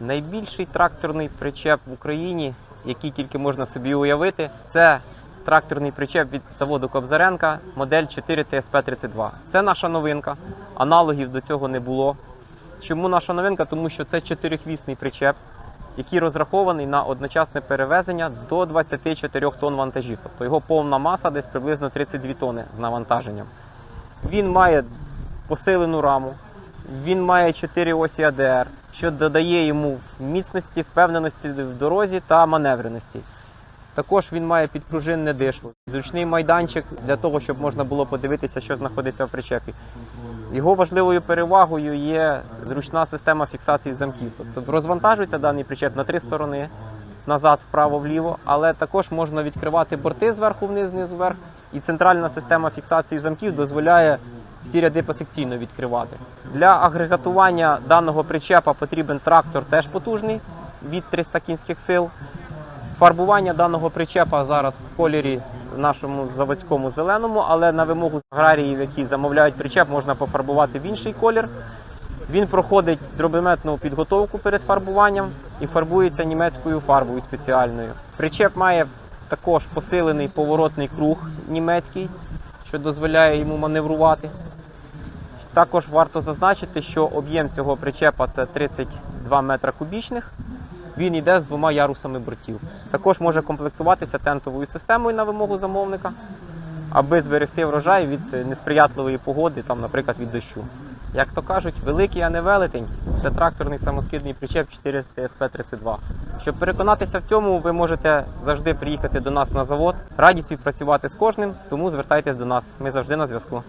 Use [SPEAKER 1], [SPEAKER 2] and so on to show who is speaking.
[SPEAKER 1] Найбільший тракторний причеп в Україні, який тільки можна собі уявити, це тракторний причеп від заводу Кобзаренка, модель 4 TSP-32. Це наша новинка. Аналогів до цього не було. Чому наша новинка? Тому що це чотирихвісний причеп, який розрахований на одночасне перевезення до 24 тонн вантажів. Тобто його повна маса десь приблизно 32 тонни з навантаженням. Він має посилену раму, він має 4 осі АДР, що додає йому міцності, впевненості в дорозі та маневреності. Також він має підпружинне дишло, зручний майданчик для того, щоб можна було подивитися, що знаходиться в причепі. Його важливою перевагою є зручна система фіксації замків. Тобто розвантажується даний причеп на три сторони назад, вправо, вліво, але також можна відкривати борти зверху вниз, знизу вверх. І центральна система фіксації замків дозволяє всі ряди посекційно відкривати. Для агрегатування даного причепа потрібен трактор теж потужний від 300 кінських сил. Фарбування даного причепа зараз в кольорі нашому заводському зеленому, але на вимогу аграріїв, які замовляють причеп, можна пофарбувати в інший колір. Він проходить дробометну підготовку перед фарбуванням і фарбується німецькою фарбою спеціальною. Причеп має також посилений поворотний круг німецький, що дозволяє йому маневрувати. Також варто зазначити, що об'єм цього причепа це 32 метра кубічних. Він йде з двома ярусами бортів. Також може комплектуватися тентовою системою на вимогу замовника, аби зберегти врожай від несприятливої погоди, там, наприклад, від дощу. Як то кажуть, великий, а не велетень це тракторний самоскидний причеп 4 TSP-32. Щоб переконатися в цьому, ви можете завжди приїхати до нас на завод. Раді співпрацювати з кожним, тому звертайтесь до нас. Ми завжди на зв'язку.